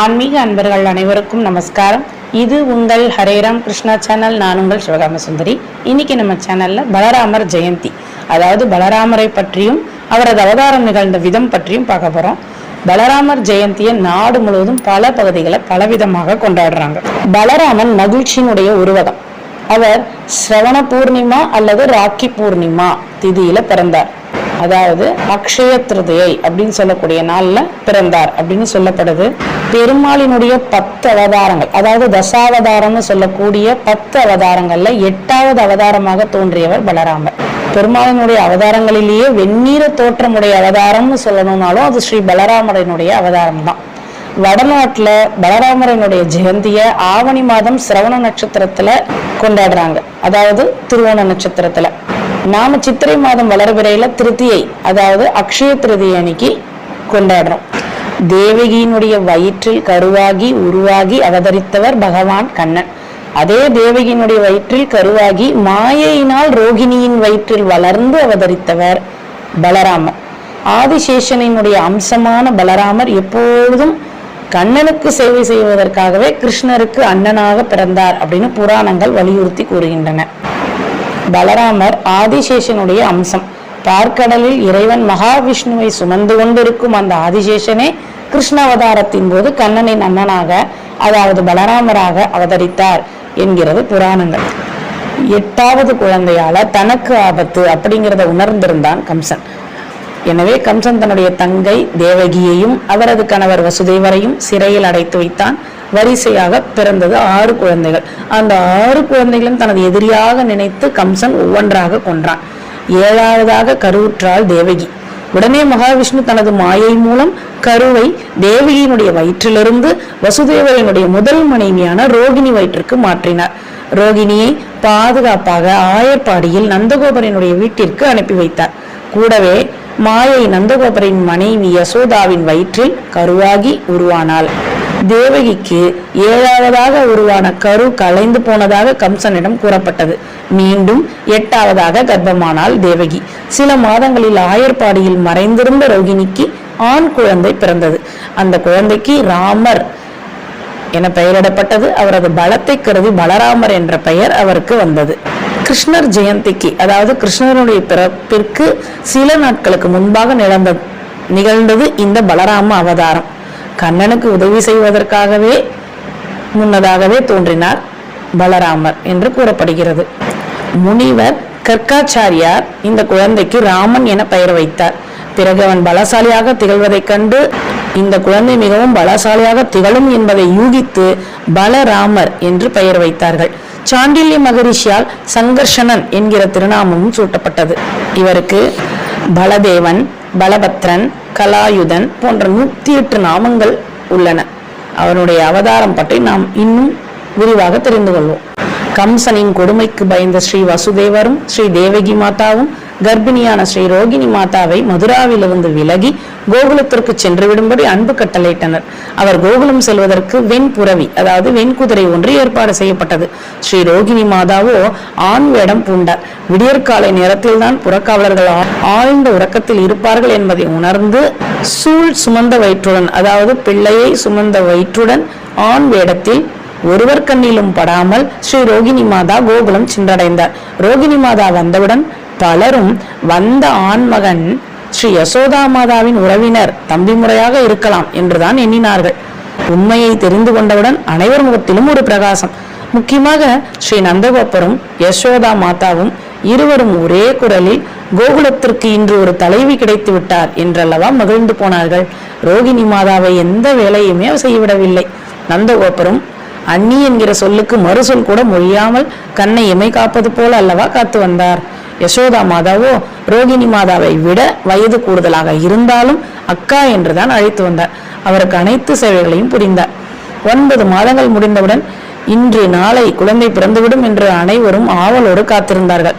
ஆன்மீக அன்பர்கள் அனைவருக்கும் நமஸ்காரம். இது உங்கள் ஹரேராம் கிருஷ்ணா சேனல். நான் உங்கள் சிவகாம சுந்தரி. இன்னைக்கு நம்ம சேனல்ல பலராமர் ஜெயந்தி. அதாவது பலராமரை பற்றியும் அவரது அவதாரம் நிகழ்ந்த விதம் பற்றியும் பார்க்க போறோம். பலராமர் ஜெயந்தியை நாடு முழுவதும் பல பகுதிகளை பலவிதமாக கொண்டாடுறாங்க. பலராமன் மகிழ்ச்சியினுடைய உருவகம். அவர் சிரவண பூர்ணிமா அல்லது ராக்கி பூர்ணிமா திதியில பிறந்தார். அதாவது அக்ஷய திருதியை அப்படின்னு சொல்லக்கூடிய நாளில் பிறந்தார் அப்படின்னு சொல்லப்படுது. பெருமாளினுடைய பத்து அவதாரங்கள் அதாவது தசாவதாரம்னு சொல்லக்கூடிய பத்து அவதாரங்கள்ல எட்டாவது அவதாரமாக தோன்றியவர் பலராமர். பெருமாளினுடைய அவதாரங்களிலேயே வெந்நீர தோற்றமுடைய அவதாரம்னு சொல்லணும்னாலும் அது ஸ்ரீ பலராமரனுடைய அவதாரம் தான் வடநாட்டில் பலராமரனுடைய ஜெயந்தியை ஆவணி மாதம் சிரவண நட்சத்திரத்தில் கொண்டாடுறாங்க. அதாவது திருவோண நட்சத்திரத்தில். நாம சித்திரை மாதம் வளர்பிறையில திருத்தியை அதாவது அக்ஷய திருதியை அன்னைக்கு கொண்டாடுறோம் தேவகியினுடைய வயிற்றில் கருவாகி உருவாகி அவதரித்தவர் பகவான் கண்ணன். அதே தேவகியினுடைய வயிற்றில் கருவாகி மாயையினால் ரோகிணியின் வயிற்றில் வளர்ந்து அவதரித்தவர் பலராமர். ஆதிசேஷனினுடைய அம்சமான பலராமர் எப்பொழுதும் கண்ணனுக்கு சேவை செய்வதற்காகவே கிருஷ்ணருக்கு அண்ணனாக பிறந்தார் அப்படின்னு புராணங்கள் வலியுறுத்தி கூறுகின்றன. பலராமர் ஆதிசேஷனுடைய அம்சம். பார்க்கடலில் இறைவன் மகாவிஷ்ணுவை சுமந்து கொண்டிருக்கும் அந்த ஆதிசேஷனே கிருஷ்ண அவதாரத்தின் போது கண்ணனின் அண்ணனாக அதாவது பலராமராக அவதரித்தார் என்கிறது புராணங்கள். எட்டாவது குழந்தையால தனக்கு ஆபத்து அப்படிங்கிறத உணர்ந்திருந்தான் கம்சன். எனவே கம்சன் தன்னுடைய தங்கை தேவகியையும் அவரது கணவர் வசுதேவரையும் சிறையில் அடைத்து வைத்தான். வரிசையாக பிறந்தது ஆறு குழந்தைகள். அந்த ஆறு குழந்தைகளும் தனது எதிரியாக நினைத்து கம்சன் ஒவ்வொன்றாக கொன்றான். ஏழாவதாக கருவுற்றாள் தேவகி. உடனே மகாவிஷ்ணு தனது மாயை மூலம் கருவை தேவகியினுடைய வயிற்றிலிருந்து வசுதேவரனுடைய முதல் மனைவியான ரோகிணி வயிற்றுக்கு மாற்றினார். ரோகிணியை பாதுகாப்பாக ஆயர்பாடியில் நந்தகோபரனுடைய வீட்டிற்கு அனுப்பி வைத்தார். கூடவே மாயை நந்தகோபரின் மனைவி யசோதாவின் வயிற்றில் கருவாகி உருவானாள். தேவகிக்கு ஏழாவதாக உருவான கரு கலைந்து போனதாக கம்சனிடம் கூறப்பட்டது. மீண்டும் எட்டாவதாக கர்ப்பமானால் தேவகி. சில மாதங்களில் ஆயர்பாடியில் மறைந்திருந்த ரோகிணிக்கு ஆண் குழந்தை பிறந்தது. அந்த குழந்தைக்கு ராமர் என பெயரிடப்பட்டது. அவரது பலத்தை கருதி பலராமர் என்ற பெயர் அவருக்கு வந்தது. கிருஷ்ணர் ஜெயந்திக்கு அதாவது கிருஷ்ணருடைய பிறப்பிற்கு சில நாட்களுக்கு முன்பாக நிகழ்ந்த நிகழ்ந்தது இந்த பலராம அவதாரம். கண்ணனுக்கு உதவி செய்வதற்காகவே முன்னதாகவே தோன்றினார் பலராமர் என்று கூறப்படுகிறது. முனிவர் கற்காச்சாரியார் இந்த குழந்தைக்கு ராமன் என பெயர் வைத்தார். பிறகு அவன் பலசாலியாக திகழ்வதைக் கண்டு இந்த குழந்தை மிகவும் பலசாலியாக திகழும் என்பதை யூகித்து பலராமர் என்று பெயர் வைத்தார்கள். சாண்டில்ய மகரிஷியால் சங்கர்ஷணன் என்கிற திருநாமமும் சூட்டப்பட்டது. இவருக்கு பலதேவன் பலபத்ரன் கலாயுதன் போன்ற நூற்றி எட்டு நாமங்கள் உள்ளன. அவனுடைய அவதாரம் பற்றி நாம் இன்னும் விரிவாக தெரிந்து கொள்வோம். கம்சனின் கொடுமைக்கு பயந்த ஸ்ரீ வசுதேவரும் ஸ்ரீ தேவகி மாதாவும் கர்ப்பிணியான ஸ்ரீ ரோகிணி மாதாவை மதுராவிலிருந்து விலகி கோகுலத்திற்கு சென்று விடும்படி அன்பு கட்டளையிட்டனர். அவர் கோகுலம் செல்வதற்கு வெண்புறவி அதாவது வெண்குதிரை ஒன்று ஏற்பாடு செய்யப்பட்டது. ஸ்ரீ ரோகிணி மாதாவோ ஆண் வேடம் பூண்டார். விடியற்காலை நேரத்தில் தான் புறக்காவலர்கள் ஆழ்ந்த உறக்கத்தில் இருப்பார்கள் என்பதை உணர்ந்து சூழ் சுமந்த வயிற்றுடன் அதாவது பிள்ளையை சுமந்த வயிற்றுடன் ஆண் வேடத்தில் ஒருவர் கண்ணிலும் படாமல் ஸ்ரீ ரோகிணி மாதா கோகுலம் சென்றடைந்தார். ரோகிணி மாதா வந்தவுடன் பலரும் வந்த ஆண்மகன் ஸ்ரீ யசோதா மாதாவின் உறவினர் தம்பி முறையாக இருக்கலாம் என்றுதான் எண்ணினார்கள். உண்மையை தெரிந்து கொண்டவுடன் அனைவர் முகத்திலும் ஒரு பிரகாசம். முக்கியமாக ஸ்ரீ நந்தகோபரும் யசோதா மாதாவும் இருவரும் ஒரே குரலில் கோகுலத்திற்கு இன்று ஒரு தலைவி கிடைத்து விட்டார் என்றல்லவா மகிழ்ந்து போனார்கள். ரோகிணி மாதாவை எந்த வேலையுமே செய்யவிடவில்லை. நந்தகோபரும் அன்னி என்கிற சொல்லுக்கு மறுசொல் கூட மொழியாமல் கண்ணை இமை காப்பது போல அல்லவா காத்து வந்தார். யசோதா மாதாவோ ரோகிணி மாதாவை விட வயது கூடுதலாக இருந்தாலும் அக்கா என்றுதான் அழைத்து வந்தார். அவருக்கு அனைத்து சேவைகளையும் புரிந்தார். ஒன்பது மாதங்கள் முடிந்தவுடன் இன்று நாளை குழந்தை பிறந்துவிடும் என்று அனைவரும் ஆவலோடு காத்திருந்தார்கள்.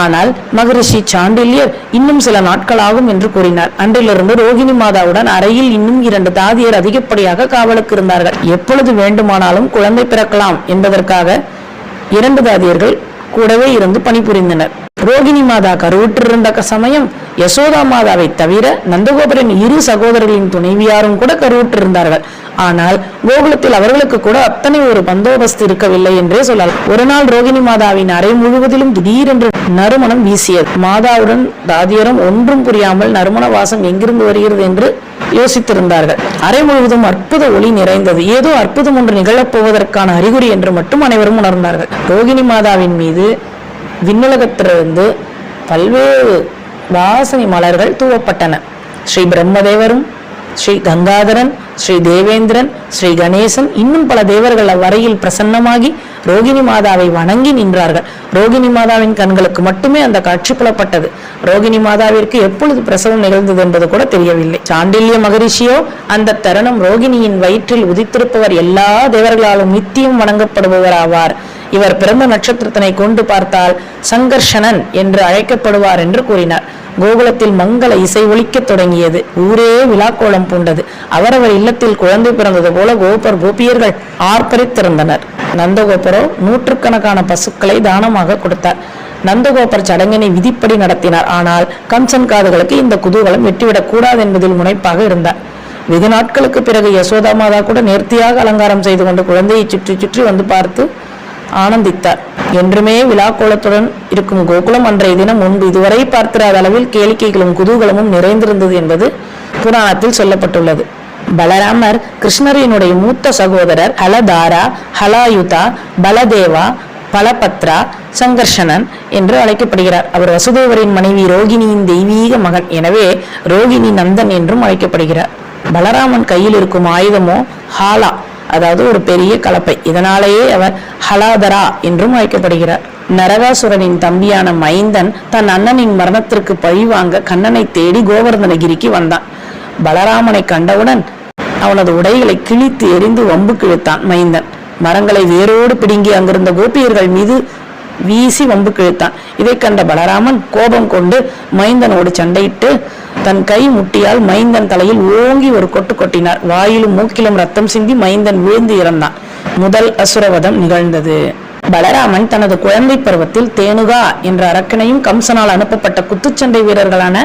ஆனால் மகரிஷி சாண்டில்யர் இன்னும் சில நாட்கள் ஆகும் என்று கூறினார். அன்றிலிருந்து ரோகிணி மாதாவுடன் அறையில் இன்னும் இரண்டு தாதியர் அதிகப்படியாக காவலுக்கு இருந்தார்கள். எப்பொழுது வேண்டுமானாலும் குழந்தை பிறக்கலாம் என்பதற்காக இரண்டு தாதியர்கள் கூடவே இருந்து பணிபுரிந்தனர். ரோகிணி மாதா கருவுற்றிருந்த சமயம் யசோதா மாதாவை தவிர நந்தகோபரின் இரு சகோதரர்களின் துணைவியாரும் கூட கருவுற்றிருந்தார்கள். ஆனால் கோகுலத்தில் அவர்களுக்கு கூட அத்தனை ஒரு பந்தோபஸ்து இருக்கவில்லை என்றே சொல்லலாம். ஒரு நாள் ரோகிணி மாதாவின் அறை முழுவதிலும் திடீரென்று நறுமணம் வீசியது. மாதாவுடன் தாதியரும் ஒன்றும் புரியாமல் நறுமண வாசம் எங்கிருந்து வருகிறது என்று யோசித்திருந்தார்கள். அறை முழுவதும் அற்புத ஒளி நிறைந்தது. ஏதோ அற்புதம் ஒன்று நிகழப்போவதற்கான அறிகுறி என்று மட்டும் அனைவரும் உணர்ந்தார்கள். ரோகிணி மாதாவின் மீது விண்ணுலகத்திலிருந்து பல்வேறு வாசனை மலர்கள் தூவப்பட்டன. ஸ்ரீ பிரம்மதேவரும் ஸ்ரீ கங்காதரன் ஸ்ரீ தேவேந்திரன் ஸ்ரீ கணேசன் இன்னும் பல தேவர்கள் அவ்வரையில் பிரசன்னமாகி ரோகிணி மாதாவை வணங்கி நின்றார்கள். ரோகிணி மாதாவின் கண்களுக்கு மட்டுமே அந்த காட்சி புலப்பட்டது. ரோகிணி மாதாவிற்கு எப்பொழுது பிரசவம் நிகழ்ந்தது என்பது கூட தெரியவில்லை. சாண்டில்ய மகரிஷியோ அந்த தருணம் ரோகிணியின் வயிற்றில் உதித்திருப்பவர் எல்லா தேவர்களாலும் நித்தியம் வணங்கப்படுபவர் ஆவார் இவர் பிறந்த நட்சத்திரத்தினை கொண்டு பார்த்தால் சங்கர்ஷணன் என்று அழைக்கப்படுவார் என்று கூறினார். கோகுலத்தில் மங்கள இசை ஒலிக்கத் தொடங்கியது. ஊரே விழாக்கோலம் பூண்டது. அவரவர் இல்லத்தில் குழந்தை பிறந்தது போல கோபர் கோபியர்கள் ஆர்ப்பரித்திருந்தனர். நந்தகோபரோ நூற்றுக்கணக்கான பசுக்களை தானமாக கொடுத்தார். நந்தகோபர் சடங்கினை விதிப்படி நடத்தினார். ஆனால் கம்சன் காதுகளுக்கு இந்த குதூகலம் வெட்டிவிடக் கூடாது என்பதில் முனைப்பாக இருந்தார். வெகு நாட்களுக்கு பிறகு யசோதா மாதா கூட நேர்த்தியாக அலங்காரம் செய்து கொண்டு குழந்தையை சுற்றி சுற்றி வந்து பார்த்து ஆனந்தித்தார். என்றுமே விழாக்கோலத்துடன் இருக்கும் கோகுலம் அன்றைய தினம் முன்பு இதுவரை பார்த்திராத அளவில் கேளிக்கைகளும் குதூகலமும் நிறைந்திருந்தது என்பது புராணத்தில் சொல்லப்பட்டுள்ளது. பலராமர் கிருஷ்ணரினுடைய மூத்த சகோதரர் ஹலதாரா ஹலாயுதா பலதேவா பலபத்ரா சங்கர்ஷணன் என்று அழைக்கப்படுகிறார். அவர் வசுதேவரின் மனைவி ரோகிணியின் தெய்வீக மகன். எனவே ரோகிணி நந்தன் என்றும் அழைக்கப்படுகிறார். பலராமன் கையில் இருக்கும் ஆயுதமோ ஹாலா. அதாவது ஒரு பெரிய கலப்பை. இதனாலேயே அவர் ஹலாதரா என்றும் அழைக்கப்படுகிறார். நரகாசுரனின் தம்பியான மைந்தன் தன் அண்ணனின் மரணத்திற்கு பழிவாங்க கண்ணனை தேடி கோவர்தனகிரிக்கு வந்தான். பலராமனை கண்டவுடன் அவனது உடைகளை கிழித்து எரிந்து வம்பு கிழித்தான் மைந்தன். மரங்களை வேரோடு பிடுங்கி அங்கிருந்த கோபியர்கள் மீது வீசி வம்பு கிழித்தான். இதை கண்ட பலராமன் கோபம் கொண்டு மைந்தனோடு சண்டையிட்டு தன் கை முட்டியால் மைந்தன் தலையில் ஓங்கி ஒரு கொட்டு கொட்டினார். வாயிலும் மூக்கிலும் ரத்தம் சிந்தி மைந்தன் விழுந்து இறந்தான். முதல் அசுரவதம் நிகழ்ந்தது. பலராமன் தனது குழந்தை பருவத்தில் தேனுகா என்ற அரக்கனையும் கம்சனால் அனுப்பப்பட்ட குத்துச்சண்டை வீரர்களான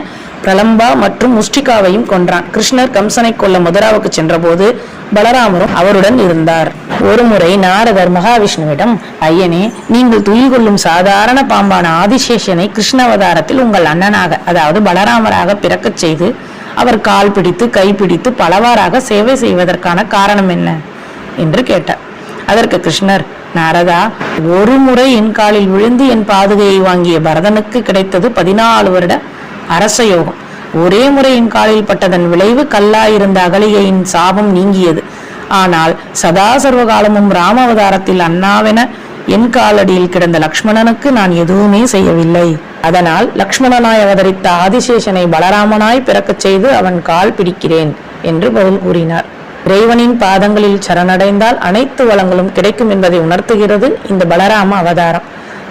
பிரலம்பா மற்றும் முஷ்டிகாவையும் கொன்றான். கிருஷ்ணர் கம்சனை கொல்ல மதுராவுக்கு சென்றபோது பலராமரும் அவருடன் இருந்தார். ஒருமுறை நாரதர் மகாவிஷ்ணுவிடம் ஐயனே நீங்கள் துயில் கொள்ளும் சாதாரண பாம்பான ஆதிசேஷனை கிருஷ்ணாவதாரத்தில் உங்கள் அண்ணனாக அதாவது பலராமராக பிறக்கச் செய்து அவர் கால் பிடித்து கை பிடித்து பலவாறாக சேவை செய்வதற்கான காரணம் என்ன? என்று கேட்டார். அதற்கு கிருஷ்ணர் நாரதா ஒரு முறை என் காலில் விழுந்து என் பாதுகையை வாங்கிய பரதனுக்கு கிடைத்தது பதினாலு வருட அரச யோகம். ஒரே முறை என் காலில் பட்டதன் விளைவு கல்லாயிருந்த அகலிகையின் சாபம் நீங்கியது. ஆனால் சதா சர்வகாலமும் ராமாவதாரத்தில் அண்ணாவென என் காலடியில் கிடந்த லக்ஷ்மணனுக்கு நான் எதுவுமே செய்யவில்லை. அதனால் லக்ஷ்மணனாய் அவதரித்த ஆதிசேஷனை பலராமனாய் பிறக்கச் செய்து அவன் கால் பிடிக்கிறேன் என்று பதில் கூறினார். இறைவனின் பாதங்களில் சரணடைந்தால் அனைத்து வளங்களும் கிடைக்கும் என்பதை உணர்த்துகிறது இந்த பலராம அவதாரம்.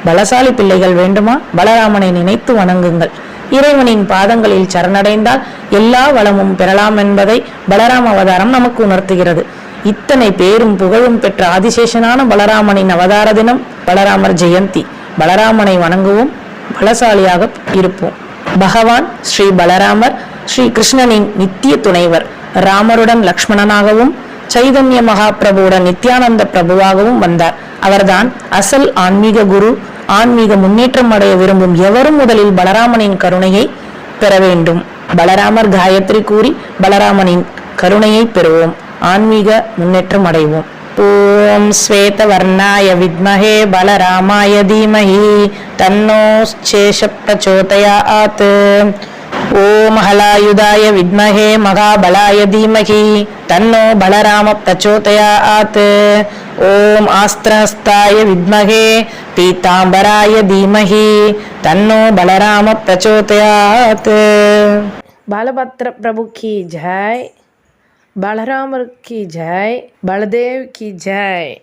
பலசாலி பிள்ளைகள் வேண்டுமா? பலராமனை நினைத்து வணங்குங்கள். இறைவனின் பாதங்களில் சரணடைந்தால் எல்லா வளமும் பெறலாம் என்பதை பலராம அவதாரம் நமக்கு உணர்த்துகிறது. இத்தனை பேரும் புகழும் பெற்ற ஆதிசேஷனான பலராமனின் அவதார தினம் பலராமர் ஜெயந்தி. பலராமனை வணங்குவோம். பலசாலியாக இருப்போம். பகவான் ஸ்ரீ பலராமர் ஸ்ரீ கிருஷ்ணனின் நித்திய துணைவர். ராமருடன் லக்ஷ்மணனாகவும் சைதன்ய மகாபிரபுவுடன் நித்யானந்த பிரபுவாகவும் வந்தார். அவர்தான் அசல் ஆன்மீக குரு ஆன்மீக முன்னேற்றம் அடைய விரும்பும் எவரும் முதலில் பலராமனின் கருணையை பெற வேண்டும். பலராமர் காயத்ரி கூறி பலராமனின் கருணையை பெறுவோம் ஆன்மீக முன்னேற்றம் அடைவோம். ஓம் ஸ்வேதவர்ணாய வித்மஹே பலராமாய தீமஹி தன்னோ சேஷ பிரச்சோதயாத். ॐ हलायुधाय विद्महे महाबलाय धीमहि तन्नो बलराम प्रचोदयात्। ॐ आस्त्रस्ताय विद्महे पीताम्बराय धीमहि तन्नो बलराम प्रचोदयात्। बलभद्रप्रभु की जय बलराम की जय बलदेव की जय।